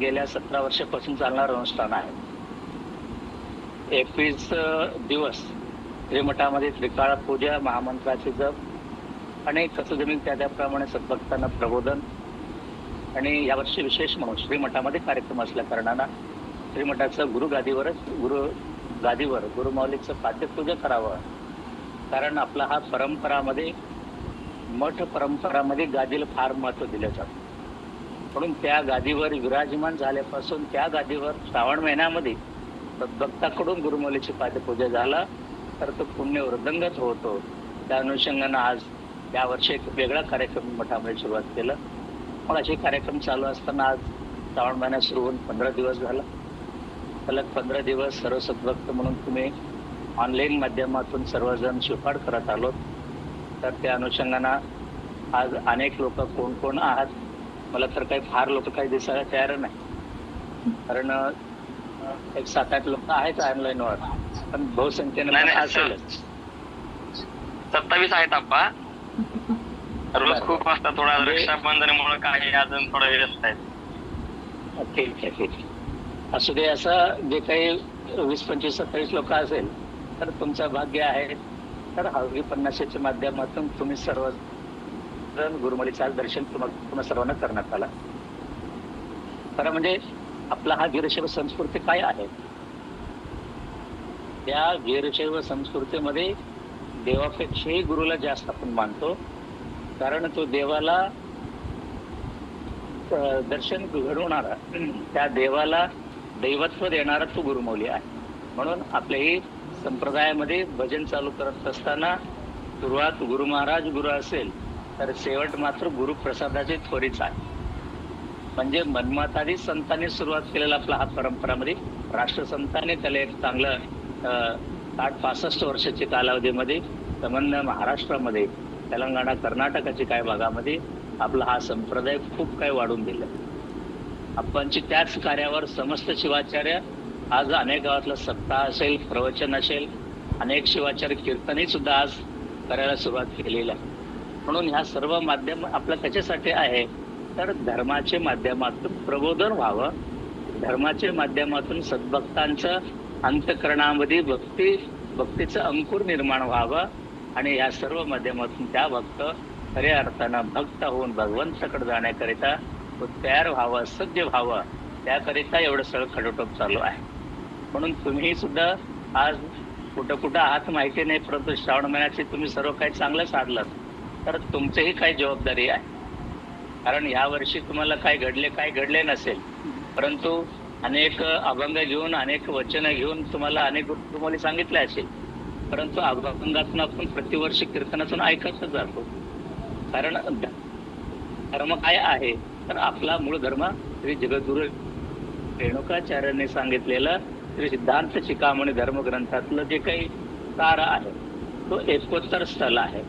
गेल्या सतरा वर्षापासून चालणारं अनुष्ठान आहे. एकवीस दिवस त्रिमठामध्ये त्रिकाळ पूजा महामंत्राचे जप आणि कसं जमीन त्या त्याप्रमाणे सद्भक्तांना प्रबोधन आणि यावर्षी विशेष म्हणून श्रीमठामध्ये कार्यक्रम असल्या कारणानं श्रीमठाचं गुरु गादीवरच गुरु गादीवर गुरुमाऊलीचं पाद्यपूजा करावं. कारण आपला हा परंपरामध्ये मठ परंपरामध्ये गादीला फार महत्त्व दिलं जातं. म्हणून त्या गादीवर विराजमान झाल्यापासून त्या गादीवर श्रावण महिन्यामध्ये भक्ताकडून गुरुमौलीची पादपूजा झाला. तर तो पुण्य वृद्धंगत होतो. त्या अनुषंगानं आज या वर्षी एक वेगळा कार्यक्रम मठामध्ये सुरुवात केलं. पण असे कार्यक्रम चालू असताना आज श्रावण महिना सुरू होऊन पंधरा दिवस झाला. सलग पंधरा दिवस सर्व सद्भक्त म्हणून तुम्ही ऑनलाईन माध्यमातून सर्वजण शिफाड करत आलो तर त्या अनुषंगानं आज अनेक लोक कोण कोण आहात? मला तर काही फार लोक काही दिसायला तयार नाही. कारण एक सात आठ लोक आहेत ऑनलाईन वर. पण बहुसंख्येने असेलच. सत्तावीस आहेत आप्पा. रोज. खूप असतात थोडा म्हणजे- रक्षाबंधनामुळे काही अजून थोडं व्यस्त आहेत. ठीक आहे ठीक आहे असू दे असं जे काही वीस पंचवीस सत्तावीस लोक असेल तर तुमचं भाग्य आहे. तर हळवी पन्नाशीच्या माध्यमातून तुम्ही सर्व दर्शन गुरुमलीचं आज दर्शन पुन्हा सर्वांना करण्यात आला. खरं म्हणजे आपला हा वीरशैव संस्कृती काय आहे? त्या वीरशैव संस्कृतीमध्ये देवापेक्षाही गुरुला जास्त आपण मानतो. कारण तो देवाला दर्शन घडवणारा त्या देवाला दैवत्व देणारा तो गुरुमौली आहे. म्हणून आपल्याही संप्रदायामध्ये भजन चालू करत असताना सुरुवात गुरु महाराज गुरु असेल तर शेवट मात्र गुरुप्रसादाचे थोरीच आहे. म्हणजे मनमातादी संतांनी सुरुवात केलेला आपला हा परंपरामध्ये राष्ट्रसंतांनी त्याला एक चांगलं साठ पासष्ट वर्षाच्या कालावधीमध्ये संबंध महाराष्ट्रामध्ये तेलंगणा कर्नाटकाच्या काही भागामध्ये आपला हा संप्रदाय खूप काही वाढून दिला. आपणची त्याच कार्यावर समस्त शिवाचार्य आज अनेक गावातला सप्ताह असेल प्रवचन असेल अनेक शिवाचार्य कीर्तनही सुद्धा आज करायला सुरुवात केलेली आहे. म्हणून ह्या सर्व माध्यम आपलं त्याच्यासाठी आहे? तर धर्माचे माध्यमातून प्रबोधन व्हावं. धर्माच्या माध्यमातून सद्भक्तांचं अंतकरणामध्ये भक्ती भक्तीचं अंकुर निर्माण व्हावं आणि या सर्व माध्यमातून त्या भक्त खऱ्या अर्थानं भक्त होऊन भगवंताकडे जाण्याकरिता तो तयार व्हावं सज्ज व्हावं त्याकरिता एवढं सगळं खडोटोप चालू आहे. म्हणून तुम्ही सुद्धा आज कुठं कुठं आहात माहिती नाही परंतु श्रावण महिन्याचे तुम्ही सर्व काही चांगलं साधलं तर तुमचंही काही जबाबदारी आहे. कारण या वर्षी तुम्हाला काय घडले काय घडले नसेल. परंतु अनेक अभंग घेऊन अनेक वचनं घेऊन तुम्हाला अनेक तुम्हाला सांगितले असेल. परंतु अभंगातून आपण प्रतिवर्षी कीर्तनातून ऐकतच जातो. कारण धर्म काय आहे? तर आपला मूळ धर्म श्री जगद्गुरु रेणुकाचार्यांनी सांगितलेलं श्री सिद्धांत चिकामणी धर्मग्रंथातलं जे काही तारा आहे तो एकोत्तर स्थल आहे.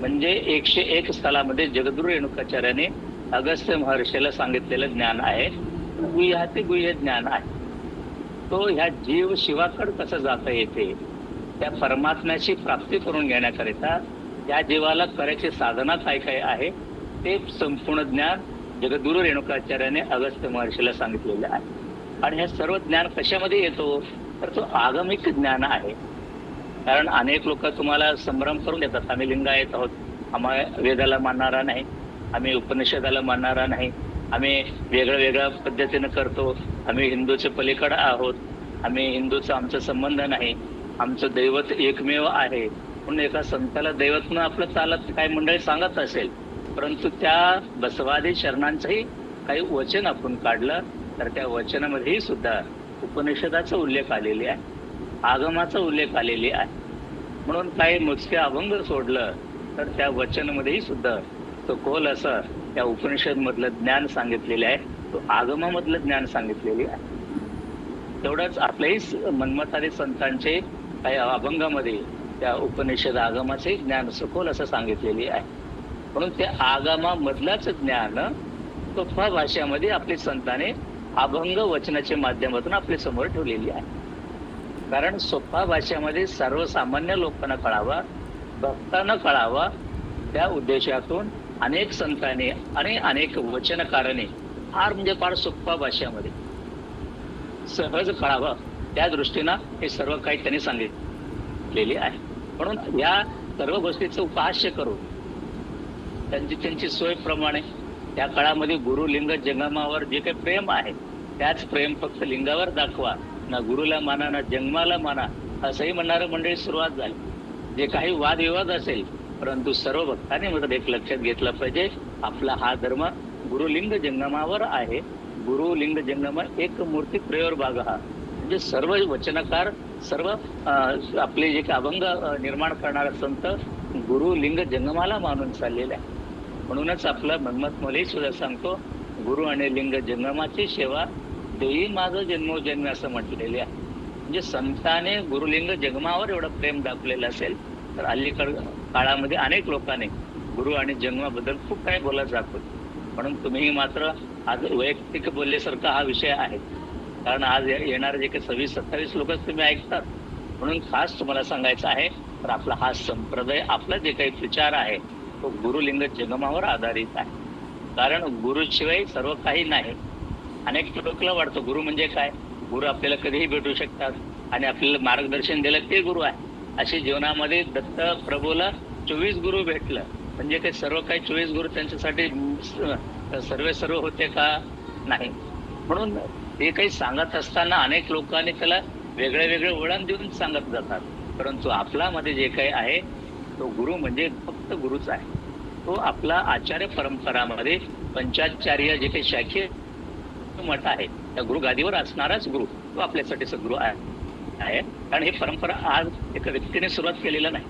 म्हणजे एकशे एक स्थलामध्ये जगद्गुरु रेणुकाचार्याने अगस्त्य महर्षीला सांगितलेलं ज्ञान आहे. गुह्याते गुह्य ज्ञान आहे. तो ह्या जीव शिवाकडे कसं जाता येते? त्या परमात्म्याची प्राप्ती करून घेण्याकरिता या जीवाला करायची साधना काय काय आहे? ते संपूर्ण ज्ञान जगद्गुरु रेणुकाचार्याने अगस्त्य महर्षीला सांगितलेलं आहे. आणि हे सर्व ज्ञान कशामध्ये येतो? तर तो आगमिक ज्ञान आहे. कारण अनेक लोक तुम्हाला संभ्रम करून देतात. आम्ही लिंगायत आहोत. आम्हाला वेदाला मानणारा नाही. आम्ही उपनिषदाला मानणारा नाही. आम्ही वेगळ्या वेगळ्या पद्धतीनं करतो. आम्ही हिंदूच्या पलीकडं आहोत. आम्ही हिंदूचा आमचा संबंध नाही. आमचं दैवत एकमेव आहे. म्हणून एका संताला दैवत म्हणून आपलं चालत काही मंडळी सांगत असेल. परंतु त्या बसवादी शरणांचंही काही वचन आपण काढलं तर त्या वचनामध्येही सुद्धा उपनिषदाचा उल्लेख आलेला आहे. आगमाचा उल्लेख आलेली आहे. म्हणून काही मोजके अभंग सोडलं तर त्या वचनामध्येही सुद्धा तो खोल असं त्या उपनिषद मधलं ज्ञान सांगितलेले आहे. तो आगमामधलं ज्ञान सांगितलेले आहे. तेवढंच आपल्याही मनमतारी संतांचे काही अभंगामध्ये त्या उपनिषद आगमाचे ज्ञान सखोल असं सांगितलेले आहे. म्हणून त्या आगमामधलाच ज्ञान तोफा भाषेमध्ये आपली संताने अभंग वचनाच्या माध्यमातून आपल्यासमोर ठेवलेली आहे. कारण सोपा भाषेमध्ये सर्वसामान्य लोकांना कळावा भक्तांना कळावा त्या उद्देशातून अनेक संतांनी आणि अनेक वचनकारांनी फार म्हणजे फार सोप्पा भाषेमध्ये सहज कळावं त्या दृष्टीनं हे सर्व काही त्यांनी सांगितलेले आहे. म्हणून या सर्व गोष्टीचं उपहास्य करून त्यांची त्यांची सोयप्रमाणे त्या काळामध्ये गुरु लिंग जंगमावर जे काही प्रेम आहे त्याच प्रेम फक्त लिंगावर दाखवा. ना गुरुला माना ना जन्माला माना असंही म्हणणारं मंडळी सुरुवात झाली. जे काही वादविवाद असेल परंतु सर्व भक्तांनी मदत एक लक्षात घेतलं पाहिजे आपला हा धर्म गुरुलिंग जंगमावर आहे. गुरुलिंग जंगम एक मूर्ती प्रयोर भाग हा. म्हणजे सर्व वचनकार सर्व आपले जे अभंग निर्माण करणारा संत गुरु लिंग जंगमाला मानून चाललेला आहे म्हणूनच आपला मनमत मलाही सुद्धा सांगतो गुरु आणि लिंग जंगमाची सेवा देई माझं जन्मोजन्मी असं म्हटलेले आहे. म्हणजे संताने गुरुलिंग जगमावर एवढं प्रेम दाखवलेलं असेल तर अलीकड काळामध्ये अनेक लोकांनी गुरु आणि जन्माबद्दल खूप काही बोलत जातो म्हणून तुम्ही मात्र आज वैयक्तिक बोलल्यासारखा हा विषय आहे. कारण आज ये- येणारे जे काही सव्वीस सत्तावीस लोकच तुम्ही ऐकतात म्हणून खास तुम्हाला सांगायचं आहे तर आपला हा संप्रदाय आपला जे काही विचार आहे तो गुरुलिंग जगमावर आधारित आहे. कारण गुरुशिवाय सर्व काही नाही. अनेक लोकांना वाढतो. गुरु म्हणजे काय? गुरु आपल्याला कधीही भेटू शकतात. आणि आपल्याला मार्गदर्शन दिलं ते गुरु आहे. अशी जीवनामध्ये दत्त प्रभूला चोवीस गुरु भेटलं. म्हणजे काही सर्व काही चोवीस गुरु त्यांच्यासाठी सर्वे सर्व होते का? नाही. म्हणून ते काही सांगत असताना अनेक लोकांनी त्याला वेगळे वेगळे वळण देऊन सांगत जातात. परंतु आपला मध्ये जे काही आहे तो गुरु म्हणजे फक्त गुरुच आहे. तो आपला आचार्य परंपरामध्ये पंचाचार्य जे काही शाखी मठ आहे. त्या गुरु गादीवर असणाराच गुरु तो आपल्यासाठी सद्गुरु आहे. कारण हे परंपरा आज एका व्यक्तीने सुरुवात केलेला नाही.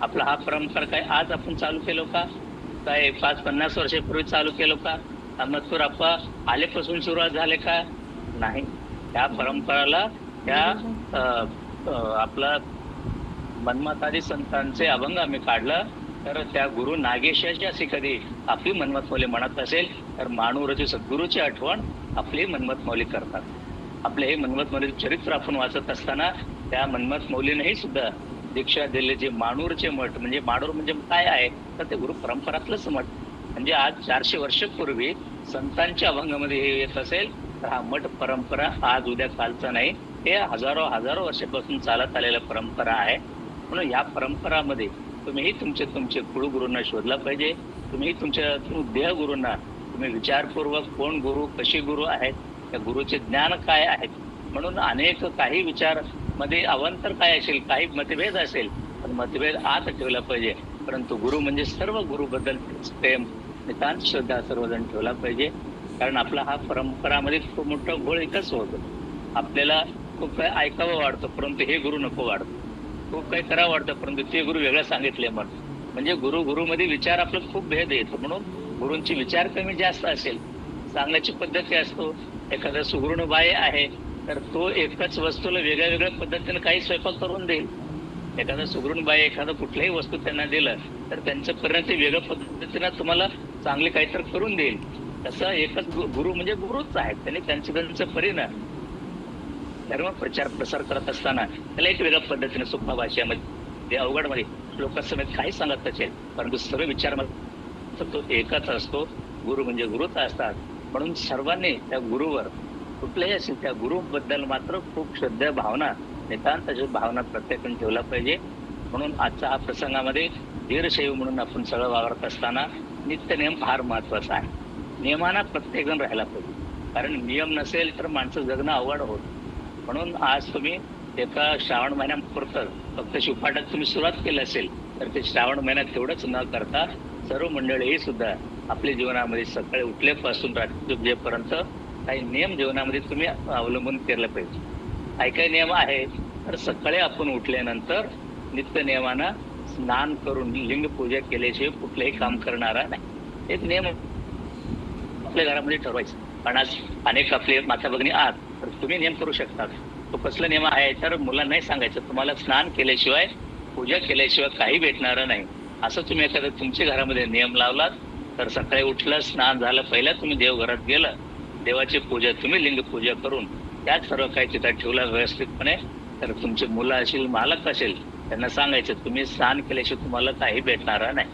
आपला हा परंपरा काय आज आपण चालू केलो का? काय पाच पन्नास वर्षापूर्वी चालू केलो का? अहमदपूर आप्पा आलेपासून सुरुवात झाले का? नाही. त्या परंपराला त्या अं, अं, आपला मनमतादी संतांचे अभंग आम्ही काढलं. तर त्या गुरु नागेशाची अशी कधी आपली मनमत मौली म्हणत असेल तर माणूरची सद्गुरूची आठवण आपली मनमत मौली करतात. आपले हे मनमत मौली चरित्र आपण वाचत असताना त्या मनमत मौलीनेही सुद्धा दीक्षा दिले जे माणूरचे मठ म्हणजे माणूर म्हणजे काय आहे? तर ते गुरु परंपरातलंच मठ. म्हणजे आज चारशे वर्षपूर्वी संतांच्या अभंगामध्ये हे येत असेल तर हा मठ परंपरा आज उद्या कालचा नाही. हे हजारो हजारो वर्षापासून चालत आलेल्या परंपरा आहे. म्हणून या परंपरामध्ये तुम्हीही तुमचे तुमचे कुळगुरूंना शोधला पाहिजे. तुम्ही तुमच्या देह गुरूंना तुम्ही विचारपूर्वक कोण गुरु कशी गुरु आहेत त्या गुरुचे ज्ञान काय आहेत? म्हणून अनेक काही विचारमध्ये अवांतर काय असेल काही मतभेद असेल पण मतभेद आत ठेवला पाहिजे. परंतु गुरु म्हणजे सर्व गुरुबद्दल प्रेम नितांत श्रद्धा सर्वजण ठेवला पाहिजे. कारण आपला हा परंपरामध्ये खूप मोठा घोळ एकच होतो. आपल्याला खूप काही ऐकावं वाढतो परंतु हे गुरु नको वाढतो. खूप काही करावं वाटतं परंतु ते गुरु वेगळं सांगितले मग म्हणजे गुरु गुरुमध्ये विचार आपला खूप भेद येतो म्हणून गुरूंची विचार कमी जास्त असेल सांगण्याची पद्धती असतो. एखादा सुगृण बाय आहे तर तो एकच वस्तूला वेगळ्या वेगळ्या पद्धतीने काही स्वयंपाक करून देईल. एखादा सुगृण बाय एखादं कुठल्याही वस्तू त्यांना दिलं तर त्यांचं परिणाम ते वेगळ्या पद्धतीनं तुम्हाला चांगले काहीतरी करून देईल. तसं एकच गुरु म्हणजे गुरुच आहेत. त्यांनी त्यांचे त्यांचं परिणाम धर्म प्रचार प्रसार करत असताना त्याला एक वेगळ्या पद्धतीने सोप्या भाषेमध्ये ते अवघडमध्ये लोकांसमेत काही सांगत असेल परंतु सर्व विचार तो एकच असतो. गुरु म्हणजे गुरुच असतात. म्हणून सर्वांनी त्या गुरुवर कुठल्याही असेल त्या गुरुबद्दल मात्र खूप श्रद्धा भावना नितांत अशी भावना प्रत्येकाने ठेवला पाहिजे. म्हणून आजचा हा प्रसंगामध्ये धीरशैव म्हणून आपण सगळं वावरत असताना नित्य नियम फार महत्त्वाचा आहे. नियमाना प्रत्येकजण राहायला पाहिजे. कारण नियम नसेल तर माणसं जगणं अवघड होत. म्हणून आज तुम्ही एका श्रावण महिन्यापुरतं फक्त शिवपाठात तुम्ही सुरुवात केली असेल तर ते श्रावण महिन्यात तेवढंच न करता सर्व मंडळी सुद्धा आपल्या जीवनामध्ये सकाळी उठल्यापासून रात्री झोपेपर्यंत काही नियम जीवनामध्ये तुम्ही अवलंबून केलं पाहिजे. काही काही नियम आहे तर सकाळी आपण उठल्यानंतर नित्य नियमानं स्नान करून लिंग पूजा केल्याशिवाय कुठलंही काम करणारा नाही. एक नियम आपल्या घरामध्ये ठरवायचं. पण आज अनेक आपले माता भगिनी आहात तर तुम्ही नियम करू शकतात. तो कसला नियम आहे तर मुलांना नाही सांगायचं. तुम्हाला स्नान केल्याशिवाय पूजा केल्याशिवाय काही भेटणार नाही. असं तुम्ही एखादं तुमच्या घरामध्ये नियम लावलात तर सकाळी उठलं स्नान झालं पहिला तुम्ही देवघरात गेलं देवाची पूजा तुम्ही लिंग पूजा करून त्यात सर्व काही तिथं ठेवला व्यवस्थितपणे. तर तुमचे मुलं असेल मालक असेल त्यांना सांगायचं तुम्ही स्नान केल्याशिवाय तुम्हाला काही भेटणार नाही.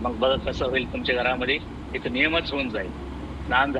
मग बघा कसं होईल तुमच्या घरामध्ये. एक नियमच होऊन जाईल. स्नान